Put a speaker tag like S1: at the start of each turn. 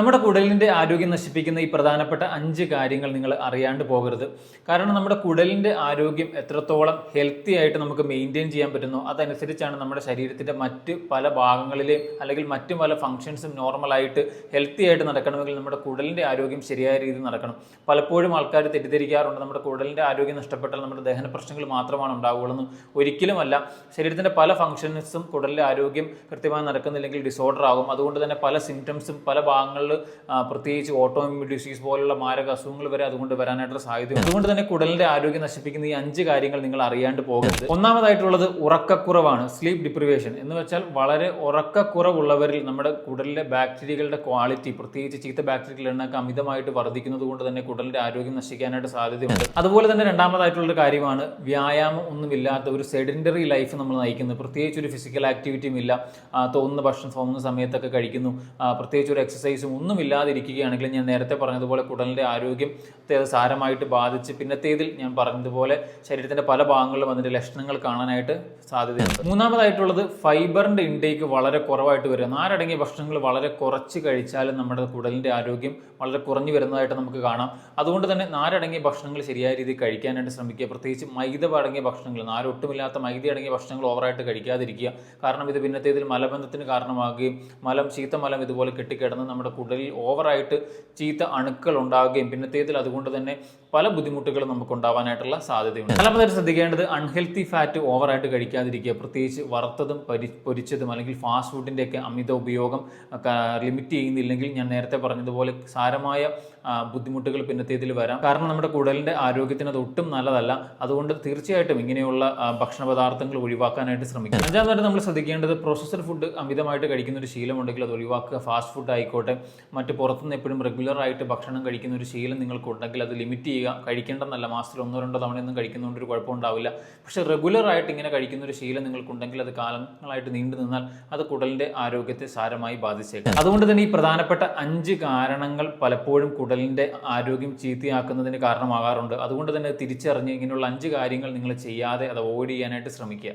S1: നമ്മുടെ കുടലിന്റെ ആരോഗ്യം നശിപ്പിക്കുന്ന ഈ പ്രധാനപ്പെട്ട അഞ്ച് കാര്യങ്ങൾ നിങ്ങൾ അറിയാണ്ട് പോകരുത്. കാരണം നമ്മുടെ കുടലിന്റെ ആരോഗ്യം എത്രത്തോളം ഹെൽത്തി ആയിട്ട് നമുക്ക് മെയിന്റെയിൻ ചെയ്യാൻ പറ്റുന്നോ അതനുസരിച്ചാണ് നമ്മുടെ ശരീരത്തിന്റെ മറ്റ് പല ഭാഗങ്ങളിലെയും അല്ലെങ്കിൽ മറ്റു പല ഫങ്ഷൻസും നോർമലായിട്ട് ഹെൽത്തി ആയിട്ട് നടക്കണമെങ്കിൽ നമ്മുടെ കുടലിന്റെ ആരോഗ്യം ശരിയായ രീതിയിൽ നടക്കണം. പലപ്പോഴും ആൾക്കാർ തെറ്റിദ്ധരിക്കാറുണ്ട്. നമ്മുടെ കുടലിന്റെ ആരോഗ്യം നഷ്ടപ്പെട്ടാൽ നമ്മുടെ ദഹന പ്രശ്നങ്ങൾ മാത്രമാണ് ഉണ്ടാവുകയുള്ളൂ ഒരിക്കലുമല്ല. ശരീരത്തിന്റെ പല ഫങ്ഷൻസും കുടലിന്റെ ആരോഗ്യം കൃത്യമായി നടക്കുന്നില്ലെങ്കിൽ ഡിസോർഡർ ആകും. അതുകൊണ്ട് തന്നെ പല സിംറ്റംസും പല ഭാഗങ്ങളിൽ പ്രത്യേകിച്ച് ഓട്ടോഇമ്യൂൺ ഡിസീസ് പോലുള്ള മാരക അസുഖങ്ങൾ വരെ അതുകൊണ്ട് വരാനായിട്ടുള്ള സാധ്യതയുണ്ട്. അതുകൊണ്ട് തന്നെ കുടലിന്റെ ആരോഗ്യം നശിപ്പിക്കുന്ന ഈ അഞ്ച് കാര്യങ്ങൾ നിങ്ങൾ അറിയാണ്ട് പോകരുത്. ഒന്നാമതായിട്ടുള്ളത് ഉറക്കക്കുറവാണ് സ്ലീപ്പ് ഡിപ്രിവേഷൻ എന്ന് വെച്ചാൽ വളരെ ഉറക്കക്കുറവുള്ളവരിൽ നമ്മുടെ കുടലിലെ ബാക്ടീരിയകളുടെ ക്വാളിറ്റി പ്രത്യേകിച്ച് ചീത്ത ബാക്ടീരിയകളുടെ എണ്ണൊക്കെ അമിതമായിട്ട് വർദ്ധിക്കുന്നത് കൊണ്ട് തന്നെ കുടലിന്റെ ആരോഗ്യം നശിക്കാനായിട്ട് സാധ്യതയുണ്ട്. അതുപോലെ തന്നെ രണ്ടാമതായിട്ടുള്ള കാര്യമാണ് വ്യായാമം ഒന്നുമില്ലാത്ത ഒരു സെഡന്ററി ലൈഫ് നമ്മൾ നയിക്കുന്നത് പ്രത്യേകിച്ച് ഒരു ഫിസിക്കൽ ആക്ടിവിറ്റിയും ഇല്ല. തോന്നുന്ന ഭക്ഷണം തോന്നുന്ന സമയത്തൊക്കെ കഴിക്കുന്നു. പ്രത്യേകിച്ച് ഒരു എക്സസൈസും ഒന്നും ഇല്ലാതിരിക്കുകയാണെങ്കിൽ ഞാൻ നേരത്തെ പറഞ്ഞതുപോലെ കുടലിന്റെ ആരോഗ്യം സാരമായിട്ട് ബാധിച്ച് പിന്നത്തേതിൽ ഞാൻ പറഞ്ഞതുപോലെ ശരീരത്തിന്റെ പല ഭാഗങ്ങളിലും അതിന്റെ ലക്ഷണങ്ങൾ കാണാനായിട്ട് സാധ്യതയുണ്ട്. മൂന്നാമതായിട്ടുള്ളത് ഫൈബറിന്റെ ഇൻടേക്ക് വളരെ കുറവായിട്ട് വരിക. നാരടങ്ങിയ ഭക്ഷണങ്ങൾ വളരെ കുറച്ച് കഴിച്ചാലും നമ്മുടെ കുടലിന്റെ ആരോഗ്യം വളരെ കുറഞ്ഞു വരുന്നതായിട്ട് നമുക്ക് കാണാം. അതുകൊണ്ട് തന്നെ നാരടങ്ങിയ ഭക്ഷണങ്ങൾ ശരിയായ രീതിയിൽ കഴിക്കാനായിട്ട് ശ്രമിക്കുക. പ്രത്യേകിച്ച് മൈദ അടങ്ങിയ ഭക്ഷണങ്ങൾ നാരൊട്ടുമില്ലാത്ത മൈദ അടങ്ങിയ ഭക്ഷണങ്ങൾ ഓവറായിട്ട് കഴിക്കാതിരിക്കുക. കാരണം ഇത് പിന്നത്തേതിൽ മലബന്ധത്തിന് കാരണമാകുകയും മലം ചീത്ത മലം ഇതുപോലെ കെട്ടിക്കിടന്ന് നമ്മുടെ കുടലിൽ ഓവറായിട്ട് ചീത്ത അണുക്കൾ ഉണ്ടാകുകയും പിന്നത്തേതിൽ അതുകൊണ്ട് തന്നെ പല ബുദ്ധിമുട്ടുകളും നമുക്ക് ഉണ്ടാവാനായിട്ടുള്ള സാധ്യതയുണ്ട് നാലാമതായിട്ട് ശ്രദ്ധിക്കേണ്ടത് അൺഹെൽത്തി ഫാറ്റ് ഓവറായിട്ട് കഴിക്കാതിരിക്കുക. പ്രത്യേകിച്ച് വറുത്തതും പരി പൊരിച്ചതും അല്ലെങ്കിൽ ഫാസ്റ്റ് ഫുഡിന്റെ ഒക്കെ അമിത ഉപയോഗം ലിമിറ്റ് ചെയ്യുന്നില്ലെങ്കിൽ ഞാൻ നേരത്തെ പറഞ്ഞതുപോലെ സാരമായ ബുദ്ധിമുട്ടുകൾ പിന്നത്തേതിൽ വരാം. കാരണം നമ്മുടെ കുടലിന്റെ ആരോഗ്യത്തിന് അത് ഒട്ടും നല്ലതല്ല. അതുകൊണ്ട് തീർച്ചയായിട്ടും ഇങ്ങനെയുള്ള ഭക്ഷണ പദാർത്ഥങ്ങൾ ഒഴിവാക്കാനായിട്ട് ശ്രമിക്കുക അഞ്ചാമതായിട്ട് നമ്മൾ ശ്രദ്ധിക്കേണ്ടത് പ്രോസസ്ഡ് ഫുഡ് അമിതമായിട്ട് കഴിക്കുന്ന ഒരു ശീലമുണ്ടെങ്കിൽ അത് ഒഴിവാക്കുക. ഫാസ്റ്റ് ഫുഡ് ആയിക്കോട്ടെ. മറ്റ് പുറത്തുനിന്ന് എപ്പോഴും റെഗുലറായിട്ട് ഭക്ഷണം കഴിക്കുന്ന ഒരു ശീലം നിങ്ങൾക്കുണ്ടെങ്കിൽ അത് ലിമിറ്റ് ചെയ്യുക. കഴിക്കേണ്ടെന്നല്ല മാസത്തിൽ ഒന്നോ രണ്ടോ തവണയൊന്നും കഴിക്കുന്നതുകൊണ്ട് ഒരു കുഴപ്പമുണ്ടാവില്ല. പക്ഷേ റെഗുലറായിട്ട് ഇങ്ങനെ കഴിക്കുന്ന ഒരു ശീലം നിങ്ങൾക്കുണ്ടെങ്കിൽ അത് കാലങ്ങളായിട്ട് നീണ്ടു നിന്നാൽ അത് കുടലിന്റെ ആരോഗ്യത്തെ സാരമായി ബാധിച്ചേക്കാം. അതുകൊണ്ട് തന്നെ ഈ പ്രധാനപ്പെട്ട അഞ്ച് കാരണങ്ങൾ പലപ്പോഴും കുടലിന്റെ ആരോഗ്യം ചീത്തയാക്കുന്നതിന് കാരണമാകാറുണ്ട്. അതുകൊണ്ട് തന്നെ തിരിച്ചറിഞ്ഞ് ഇങ്ങനെയുള്ള അഞ്ച് കാര്യങ്ങൾ നിങ്ങൾ ചെയ്യാതെ അത് അവോയ്ഡ് ചെയ്യാനായിട്ട് ശ്രമിക്കുക.